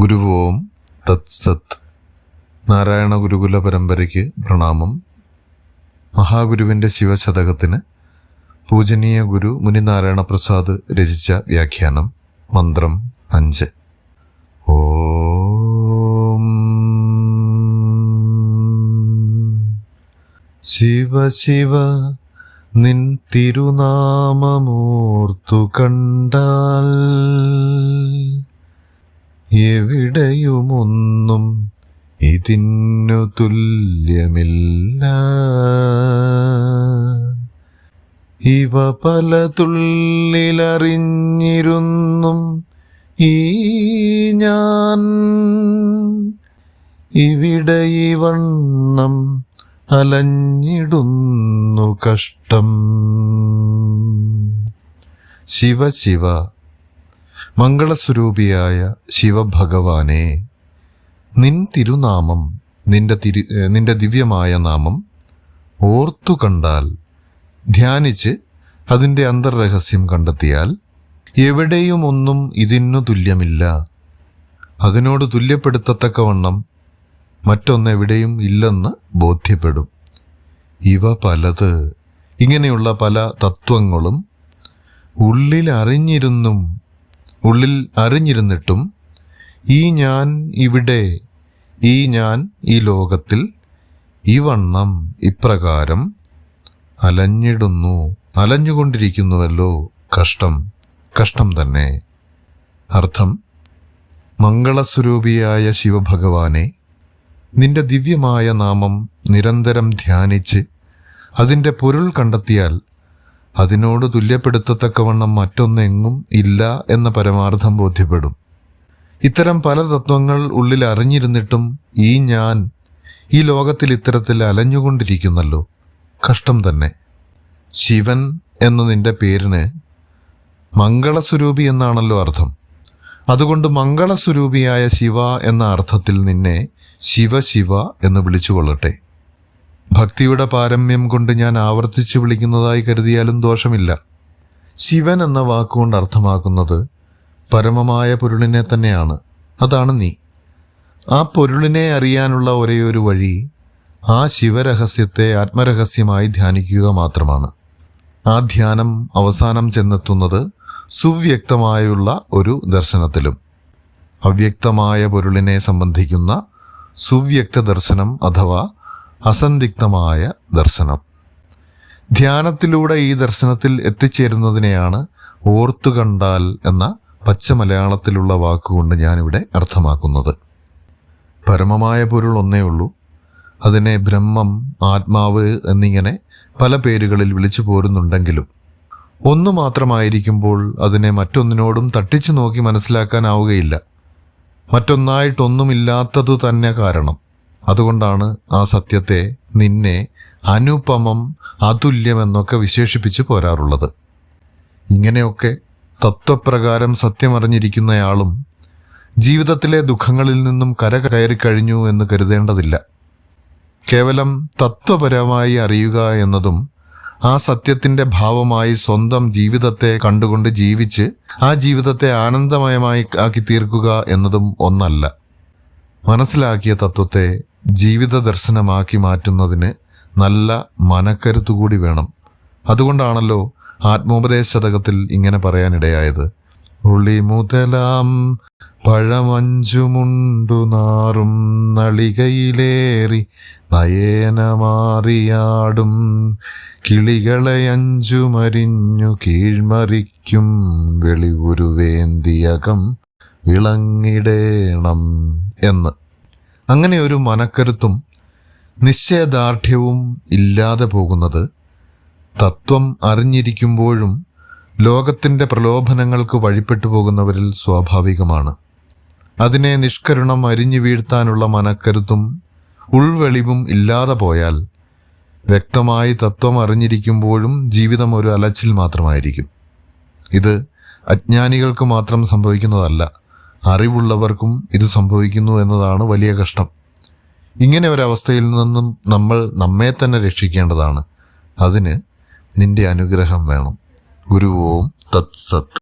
ഗുരുവോം തത്സത് നാരായണ ഗുരുകുല പരമ്പരയ്ക്ക് പ്രണാമം. മഹാഗുരുവിന്റെ ശിവശതകത്തിന് പൂജനീയ ഗുരു മുനിനാരായണ പ്രസാദ് രചിച്ച വ്യാഖ്യാനം മന്ത്രം അഞ്ച്. ഓം ശിവ ശിവ നിൻ തിരുനാമമൂർത്തു കണ്ടാൽ എവിടെയുമൊന്നും ഇതിന്നു തുല്യമില്ല. ഇവ പല തുള്ളിലറിഞ്ഞിരുന്നും ഈ ഞാൻ. ഇവിടെ ഈ വണ്ണം അലഞ്ഞിടുന്നു കഷ്ടം. ശിവ ശിവ മംഗളസ്വരൂപിയായ ശിവഭഗവാനെ നിൻ തിരുനാമം നിന്റെ തിരു നിന്റെ ദിവ്യമായ നാമം ഓർത്തു കണ്ടാൽ ധ്യാനിച്ച് അതിന്റെ അന്തർരഹസ്യം കണ്ടെത്തിയാൽ എവിടെയും ഒന്നും ഇതിനു തുല്യമില്ല. അതിനോട് തുല്യപ്പെടുത്തത്തക്കവണ്ണം മറ്റൊന്നെവിടെയും ഇല്ലെന്ന് ബോധ്യപ്പെടും. ഇവ പലത് ഇങ്ങനെയുള്ള പല തത്വങ്ങളും ഉള്ളിൽ അറിഞ്ഞിരുന്നും ഉള്ളിൽ അറിഞ്ഞിരുന്നിട്ടും ഈ ഞാൻ ഇവിടെ ഈ ഞാൻ ഈ ലോകത്തിൽ ഈ വണ്ണം ഇപ്രകാരം അലഞ്ഞിടുന്നു അലഞ്ഞുകൊണ്ടിരിക്കുന്നുവല്ലോ കഷ്ടം കഷ്ടം തന്നെ. അർത്ഥം മംഗളസ്വരൂപിയായ ശിവഭഗവാനെ നിന്റെ ദിവ്യമായ നാമം നിരന്തരം ധ്യാനിച്ച് അതിന്റെ പൊരുൾ കണ്ടെത്തിയാൽ അതിനോട് തുല്യപ്പെടുത്തത്തക്കവണ്ണം മറ്റൊന്നെങ്ങും ഇല്ല എന്ന പരമാർത്ഥം ബോധ്യപ്പെടും. ഇത്തരം പല തത്വങ്ങൾ ഉള്ളിൽ അറിഞ്ഞിരുന്നിട്ടും ഈ ഞാൻ ഈ ലോകത്തിൽ ഇത്തരത്തിൽ അലഞ്ഞുകൊണ്ടിരിക്കുന്നല്ലോ. കഷ്ടം തന്നെ. ശിവൻ എന്ന നിന്റെ പേരിന് മംഗളസ്വരൂപി എന്നാണല്ലോ അർത്ഥം. അതുകൊണ്ട് മംഗളസ്വരൂപിയായ ശിവ എന്ന അർത്ഥത്തിൽ നിന്നെ ശിവ ശിവ എന്ന് വിളിച്ചുകൊള്ളട്ടെ ഭക്തിയുടെ പാരമ്യം കൊണ്ട് ഞാൻ ആവർത്തിച്ച് വിളിക്കുന്നതായി കരുതിയാലും ദോഷമില്ല. ശിവൻ എന്ന വാക്കുകൊണ്ട് അർത്ഥമാക്കുന്നത് പരമമായ പൊരുളിനെ തന്നെയാണ്. അതാണ് നീ. ആ പൊരുളിനെ അറിയാനുള്ള ഒരേയൊരു വഴി ആ ശിവരഹസ്യത്തെ ആത്മരഹസ്യമായി ധ്യാനിക്കുക മാത്രമാണ്. ആ ധ്യാനം അവസാനം ചെന്നെത്തുന്നത് സുവ്യക്തമായുള്ള ഒരു ദർശനത്തിലും. അവ്യക്തമായ പൊരുളിനെ സംബന്ധിക്കുന്ന സുവ്യക്ത ദർശനം അഥവാ അസന്ദിഗ്ധമായ ദർശനം. ധ്യാനത്തിലൂടെ ഈ ദർശനത്തിൽ എത്തിച്ചേരുന്നതിനെയാണ് ഓർത്തുകണ്ടാൽ എന്ന പച്ച മലയാളത്തിലുള്ള വാക്കുകൊണ്ട് ഞാനിവിടെ അർത്ഥമാക്കുന്നത്. പരമമായ പൊരുൾ ഒന്നേ ഉള്ളൂ. അതിനെ ബ്രഹ്മം ആത്മാവ് എന്നിങ്ങനെ പല പേരുകളിൽ വിളിച്ചു പോരുന്നുണ്ടെങ്കിലും ഒന്നു മാത്രമായിരിക്കുമ്പോൾ അതിനെ മറ്റൊന്നിനോടും തട്ടിച്ചു നോക്കി മനസ്സിലാക്കാനാവുകയില്ല. മറ്റൊന്നായിട്ടൊന്നുമില്ലാത്തതു തന്നെ കാരണം. അതുകൊണ്ടാണ് ആ സത്യത്തെ നിന്നെ അനുപമം അതുല്യം എന്നൊക്കെ വിശേഷിപ്പിച്ച് പോരാറുള്ളത്. ഇങ്ങനെയൊക്കെ തത്വപ്രകാരം സത്യമറിഞ്ഞിരിക്കുന്നയാളും ജീവിതത്തിലെ ദുഃഖങ്ങളിൽ നിന്നും കര കയറി കഴിഞ്ഞു എന്ന് കരുതേണ്ടതില്ല. കേവലം തത്വപരമായി അറിയുക എന്നതും ആ സത്യത്തിന്റെ ഭാവമായി സ്വന്തം ജീവിതത്തെ കണ്ടുകൊണ്ട് ജീവിച്ച് ആ ജീവിതത്തെ ആനന്ദമയമായി ആക്കി തീർക്കുക എന്നതും ഒന്നല്ല. മനസ്സിലാക്കിയ തത്വത്തെ ജീവിത ദർശനമാക്കി മാറ്റുന്നതിന് നല്ല മനക്കരുത്തുകൂടി വേണം. അതുകൊണ്ടാണല്ലോ ആത്മോപദേശ ശതകത്തിൽ ഇങ്ങനെ പറയാനിടയായത്. ഉളി മുതലാം പഴമഞ്ചുമുണ്ടു നാറും നളികയിലേറി നയേനമാറിയാടും കിളികളെ അഞ്ചുമരിഞ്ഞു കീഴ്മറിക്കും വെളിവുരുവേന്തിയകം വിളങ്ങിടേണം എന്ന്. അങ്ങനെ ഒരു മനക്കരുത്തും നിശ്ചയദാർഢ്യവും ഇല്ലാതെ പോകുന്നത് തത്വം അറിഞ്ഞിരിക്കുമ്പോഴും ലോകത്തിന്റെ പ്രലോഭനങ്ങൾക്ക് വഴിപ്പെട്ടു പോകുന്നവരിൽ സ്വാഭാവികമാണ്. അതിനെ നിഷ്കരുണം അരിഞ്ഞു വീഴ്ത്താനുള്ള മനക്കരുത്തും ഉൾവെളിവും ഇല്ലാതെ പോയാൽ വ്യക്തമായി തത്വം അറിഞ്ഞിരിക്കുമ്പോഴും ജീവിതം ഒരു അലച്ചിൽ മാത്രമായിരിക്കും. ഇത് അജ്ഞാനികൾക്ക് മാത്രം സംഭവിക്കുന്നതല്ല അറിവുള്ളവർക്കും ഇത് സംഭവിക്കുന്നു എന്നതാണ് വലിയ കഷ്ടം. ഇങ്ങനെ ഒരവസ്ഥയിൽ നിന്നും നമ്മൾ നമ്മെ തന്നെ രക്ഷിക്കേണ്ടതാണ്. അതിന് നിന്റെ അനുഗ്രഹം വേണം. ഗുരുവോം തത്സത്ത്